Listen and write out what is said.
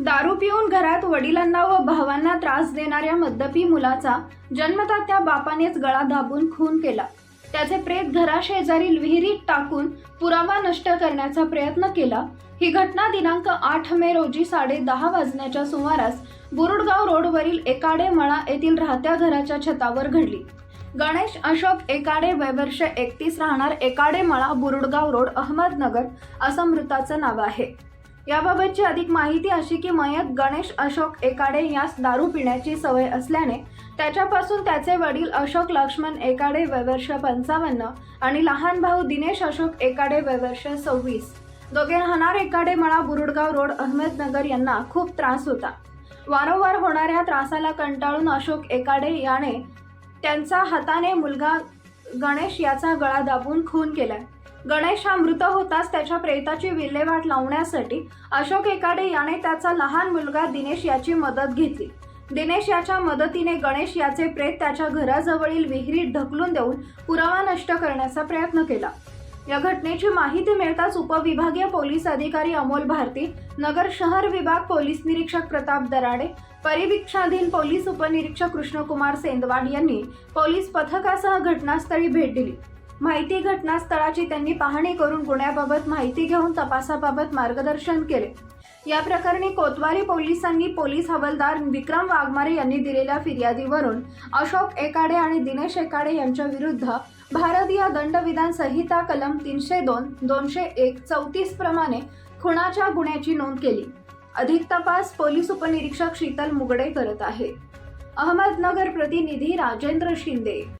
दारू पिऊन घरात वडिलांना व भावांना त्रास देणाऱ्या मद्यपी मुलाचा जन्मता त्या बापानेच गळा दाबून खून केला. त्याचे प्रेत घराशेजारील विहिरीत टाकून पुरावा नष्ट करण्याचा प्रयत्न केला. ही घटना दिनांक आठ मे रोजी साडे दहा वाजण्याच्या सुमारास बुरुडगाव रोडवरील एकाडे मळा येथील राहत्या घराच्या छतावर घडली. गणेश अशोक एकाडे वयवर्ष एकतीस राहणार एकाडे मळा बुरुडगाव रोड अहमदनगर असं मृताचं नाव आहे. याबाबतची अधिक माहिती अशी की मयत गणेश अशोक एकाडे यास दारू पिण्याची सवय असल्याने त्याच्यापासून त्याचे वडील अशोक लक्ष्मण एकाडे वयवर्ष पंचावन्न आणि लहान भाऊ दिनेश अशोक एकाडे वयवर्ष सव्वीस. दोघे राहणार एकाडे मळा बुरुडगाव रोड अहमदनगर यांना खूप त्रास होता. वारंवार होणाऱ्या त्रासाला कंटाळून अशोक एकाडे याने त्यांचा हाताने मुलगा गणेश याचा गळा दाबून खून केलाय गणेश हा मृत होताच त्याच्या प्रेताची विल्हेवाट लावण्यासाठी अशोक एकाडे याने त्याचा लहान मुलगा दिनेश याची मदत घेतली. दिनेश याच्या मदतीने गणेश याचे प्रेत त्याच्या घराजवळील विहिरीत ढकलून देऊन पुरावा नष्ट करण्याचा प्रयत्न केला. या घटनेची माहिती मिळताच उपविभागीय पोलीस अधिकारी अमोल भारती नगर शहर विभाग पोलीस निरीक्षक प्रताप दराडे परिवीक्षाधीन पोलीस उपनिरीक्षक कृष्णकुमार सेंदवाड यांनी पोलीस पथकासह घटनास्थळी भेट दिली. माहिती घटनास्थळाची त्यांनी पाहणी करून गुन्ह्याबाबत माहिती घेऊन तपासाबाबत मार्गदर्शन केले. या प्रकरणी कोतवाली पोलिसांनी पोलीस हवालदार विक्रम वाघमारे यांनी दिलेल्या फिर्यादीवरून अशोक एकाडे आणि दिनेश एकाडे यांच्या विरुद्ध भारतीय दंडविधान संहिता कलम तीनशे दोन दोनशे एक चौतीस प्रमाणे खुनाच्या गुन्ह्याची नोंद केली. अधिक तपास पोलीस उपनिरीक्षक शीतल मुगडे करत आहे अहमदनगर प्रतिनिधी राजेंद्र शिंदे.